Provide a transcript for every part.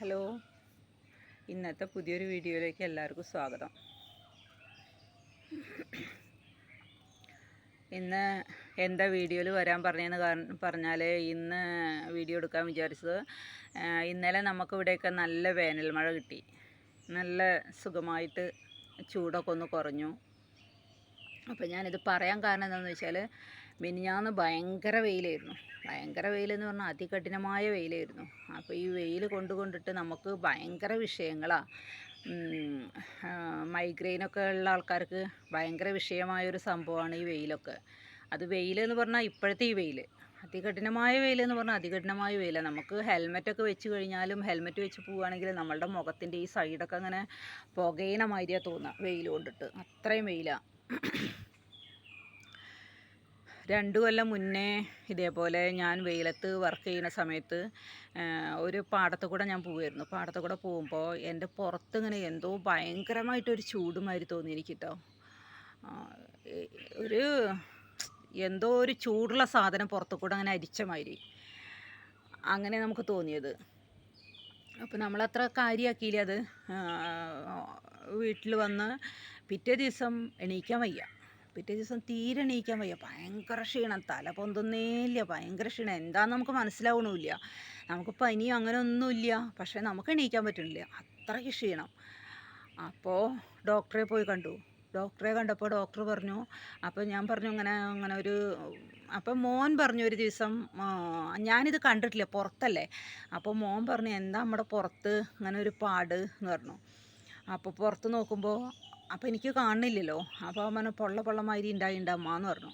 Hello. ഇന്നത്തെ പുതിയൊരു വീഡിയോയിലേക്ക് എല്ലാവർക്കും സ്വാഗതം. ഇന്ന് എന്താ വീഡിയോയിൽ വരാൻ പറഞ്ഞതെന്ന് പറഞ്ഞാൽ ഇന്ന് വീഡിയോ എടുക്കാൻ വിചാരിച്ചത് ഇന്നലെ നമുക്ക് ഇവിടെയൊക്കെ നല്ല വേനൽ മഴ കിട്ടി. നല്ല സുഖമായിട്ട് ചൂടൊക്കെ ഒന്ന് കുറഞ്ഞു. അപ്പോൾ ഞാനിത് പറയാൻ കാരണം എന്താണെന്ന് വെച്ചാൽ മിനിഞ്ഞാന്ന് ഭയങ്കര വെയിലായിരുന്നു. ഭയങ്കര വെയിലെന്ന് പറഞ്ഞാൽ അതികഠിനമായ വെയിലായിരുന്നു. അപ്പോൾ ഈ വെയിൽ കൊണ്ടുകൊണ്ടിട്ട് നമുക്ക് ഭയങ്കര വിഷയങ്ങളാണ് മൈഗ്രെയിനൊക്കെ ഉള്ള ആൾക്കാർക്ക് ഭയങ്കര വിഷയമായൊരു സംഭവമാണ് ഈ വെയിലൊക്കെ. അത് വെയിലെന്ന് പറഞ്ഞാൽ ഇപ്പോഴത്തെ ഈ വെയിൽ അതികഠിനമായ വെയിലെന്ന് പറഞ്ഞാൽ അതികഠിനമായ വെയിലാണ് നമുക്ക് ഹെൽമെറ്റൊക്കെ വെച്ച് കഴിഞ്ഞാലും ഹെൽമെറ്റ് വെച്ച് പോവുകയാണെങ്കിൽ നമ്മളുടെ മുഖത്തിന്റെ ഈ സൈഡൊക്കെ അങ്ങനെ പുകയിന മാതിരിയാണ് തോന്നുക വെയിൽ കൊണ്ടിട്ട്. അത്രയും വെയിലാണ് രണ്ടു കൊല്ലം മുന്നേ ഇതേപോലെ ഞാൻ വെയിലത്ത് വർക്ക് ചെയ്യുന്ന സമയത്ത് ഒരു പാടത്ത് കൂടെ ഞാൻ പോവായിരുന്നു. പാടത്ത് കൂടെ പോകുമ്പോൾ എന്റെ പുറത്ത് ഇങ്ങനെ എന്തോ ഭയങ്കരമായിട്ടൊരു ചൂടുമാതിരി തോന്നി എനിക്ക് കേട്ടോ ഒരു എന്തോ ഒരു ചൂടുള്ള സാധനം പുറത്ത് കൂടെ അങ്ങനെ അരിച്ച മാതിരി അങ്ങനെ നമുക്ക് തോന്നിയത്. അപ്പോൾ നമ്മളത്ര കാര്യമാക്കിയില്ല അത്? വീട്ടിൽ വന്ന് പിറ്റേ ദിവസം എണീക്കാൻ വയ്യ. പിറ്റേ ദിവസം തീരെ എണീക്കാൻ വയ്യ. ഭയങ്കര ക്ഷീണം. തല പൊന്തുന്നേയില്ല ഭയങ്കര ക്ഷീണം. എന്താണെന്ന് നമുക്ക് മനസ്സിലാവണമില്ല നമുക്ക് പനിയോ അങ്ങനെ ഒന്നുമില്ല പക്ഷേ നമുക്ക് എണീക്കാൻ പറ്റുന്നില്ല അത്രയ്ക്ക് ക്ഷീണം. അപ്പോൾ ഡോക്ടറെ പോയി കണ്ടു. ഡോക്ടറെ കണ്ടപ്പോൾ ഡോക്ടർ പറഞ്ഞു അപ്പോൾ ഞാൻ പറഞ്ഞു ഇങ്ങനെ അങ്ങനെ ഒരു അപ്പം മോൻ പറഞ്ഞു ഒരു ദിവസം ഞാനിത് കണ്ടിട്ടില്ല. പുറത്തല്ലേ. അപ്പോൾ മോൻ പറഞ്ഞു എന്താ നമ്മുടെ പുറത്ത് ഇങ്ങനെ ഒരു പാട്? എന്ന് പറഞ്ഞു. അപ്പോൾ പുറത്ത് നോക്കുമ്പോൾ അപ്പോൾ എനിക്ക് കാണുന്നില്ലല്ലോ അപ്പോൾ അവൻ പറഞ്ഞു പൊള്ള പൊള്ളമാതിരി ഉണ്ടായി എന്ന് പറഞ്ഞു.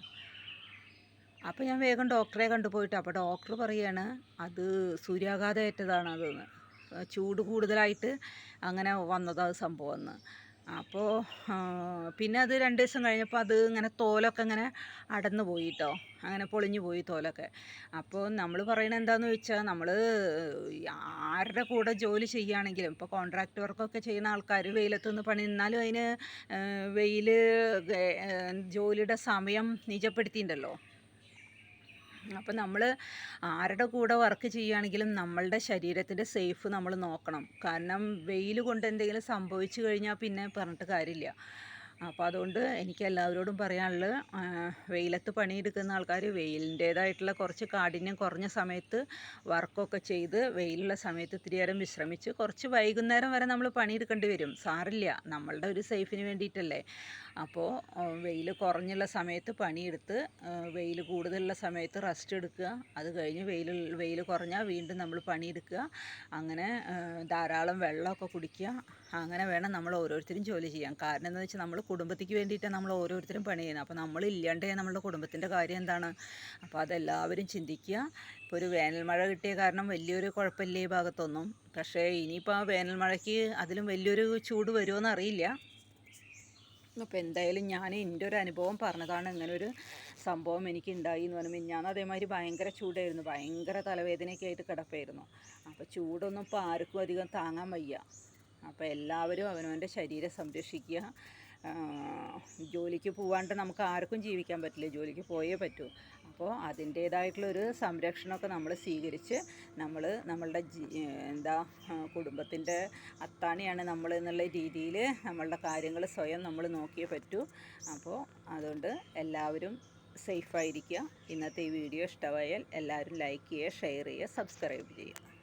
അപ്പോൾ ഞാൻ വേഗം ഡോക്ടറെ കണ്ടുപോയിട്ട് അപ്പോൾ ഡോക്ടർ പറയാണ് അത് സൂര്യാഘാതം ഏറ്റതാണ് അതെന്ന് ചൂട് കൂടുതലായിട്ട് അങ്ങനെ വന്നതാണ് സംഭവം എന്ന് അപ്പോൾ പിന്നെ അത് രണ്ട് ദിവസം കഴിഞ്ഞപ്പോൾ അത് ഇങ്ങനെ തോലൊക്കെ ഇങ്ങനെ അടന്നു പോയി കേട്ടോ അങ്ങനെ പൊളിഞ്ഞു പോയി തോലൊക്കെ. അപ്പോൾ നമ്മൾ പറയണത് എന്താണെന്ന് വെച്ചാൽ നമ്മൾ ആരുടെ കൂടെ ജോലി ചെയ്യുകയാണെങ്കിലും ഇപ്പോൾ കോൺട്രാക്ട് വർക്കൊക്കെ ചെയ്യുന്ന ആൾക്കാർ വെയിലത്ത് നിന്ന് പണി നിന്നാലും അതിന് വെയിൽ ജോലിയുടെ സമയം നിജപ്പെടുത്തിയിട്ടുണ്ടല്ലോ അപ്പം നമ്മൾ ആരുടെ കൂടെ വർക്ക് ചെയ്യുകയാണെങ്കിലും നമ്മളുടെ ശരീരത്തിന്റെ സേഫ് നമ്മൾ നോക്കണം. കാരണം വെയിൽ കൊണ്ട് എന്തെങ്കിലും സംഭവിച്ചു കഴിഞ്ഞാൽ പിന്നെ പറഞ്ഞിട്ട് കാര്യമില്ല. അപ്പോൾ അതുകൊണ്ട് എനിക്ക് എല്ലാവരോടും പറയാനുള്ളത് വെയിലത്ത് പണിയെടുക്കുന്ന ആൾക്കാർ വെയിലിന്റേതായിട്ടുള്ള കുറച്ച് കാഠിന്യം കുറഞ്ഞ സമയത്ത് വർക്കൊക്കെ ചെയ്ത് വെയിലുള്ള സമയത്ത് ഇത്തിരി നേരം വിശ്രമിച്ച് കുറച്ച് വൈകുന്നേരം വരെ നമ്മൾ പണിയെടുക്കേണ്ടി വരും. സാറില്ല നമ്മളുടെ ഒരു സേഫിന് വേണ്ടിയിട്ടല്ലേ. അപ്പോൾ വെയിൽ കുറഞ്ഞുള്ള സമയത്ത് പണിയെടുത്ത് വെയിൽ കൂടുതലുള്ള സമയത്ത് റെസ്റ്റ് എടുക്കുക. അത് കഴിഞ്ഞ് വെയിൽ വെയിൽ കുറഞ്ഞാൽ വീണ്ടും നമ്മൾ പണിയെടുക്കുക. അങ്ങനെ ധാരാളം വെള്ളമൊക്കെ കുടിക്കുക. അങ്ങനെ വേണം നമ്മൾ ഓരോരുത്തരും ജോലി ചെയ്യാൻ. കാരണം എന്താണെന്ന് വെച്ചാൽ നമ്മൾ കുടുംബത്തിക്ക് വേണ്ടിയിട്ടാണ് നമ്മൾ ഓരോരുത്തരും പണി ചെയ്യുന്നത്. അപ്പോൾ നമ്മൾ ഇല്ലാണ്ടേ നമ്മളുടെ കുടുംബത്തിന്റെ കാര്യം എന്താണ്? അപ്പോൾ അതെല്ലാവരും ചിന്തിക്കുക. ഇപ്പോൾ ഒരു വേനൽ മഴ കിട്ടിയ കാരണം വലിയൊരു കുഴപ്പമില്ല ഈ ഭാഗത്തൊന്നും. പക്ഷേ ഇനിയിപ്പോൾ ആ വേനൽ മഴയ്ക്ക് അതിലും വലിയൊരു ചൂട് വരുമോ അറിയില്ല. അപ്പോൾ എന്തായാലും ഞാൻ എന്റെ ഒരു അനുഭവം പറഞ്ഞതാണ്. ഇങ്ങനെ ഒരു സംഭവം എനിക്ക് ഉണ്ടായി എന്ന് പറയുമ്പോൾ ഞാൻ അതേമാതിരി ഭയങ്കര ചൂടായിരുന്നു. ഭയങ്കര തലവേദനയൊക്കെ ആയിട്ട് കിടപ്പായിരുന്നു. അപ്പോൾ ചൂടൊന്നും ഇപ്പോൾ ആർക്കും അധികം താങ്ങാൻ വയ്യ. അപ്പോൾ എല്ലാവരും അവനവന്റെ ശരീരം സംരക്ഷിക്കുക. ജോലിക്ക് പോവാണ്ട് നമുക്ക് ആർക്കും ജീവിക്കാൻ പറ്റില്ല ജോലിക്ക് പോയേ പറ്റൂ. അപ്പോൾ അതിന്റേതായിട്ടുള്ളൊരു സംരക്ഷണമൊക്കെ നമ്മൾ സ്വീകരിച്ച് നമ്മൾ നമ്മളുടെ എന്താ കുടുംബത്തിന്റെ അത്താണിയാണ് നമ്മൾ എന്നുള്ള രീതിയിൽ നമ്മളുടെ കാര്യങ്ങൾ സ്വയം നമ്മൾ നോക്കിയേ പറ്റൂ. അപ്പോൾ അതുകൊണ്ട് എല്ലാവരും സേഫായിരിക്കുക ഇന്നത്തെ ഈ വീഡിയോ ഇഷ്ടമായാൽ എല്ലാവരും ലൈക്ക് ചെയ്യുക ഷെയർ ചെയ്യുക സബ്സ്ക്രൈബ് ചെയ്യുക.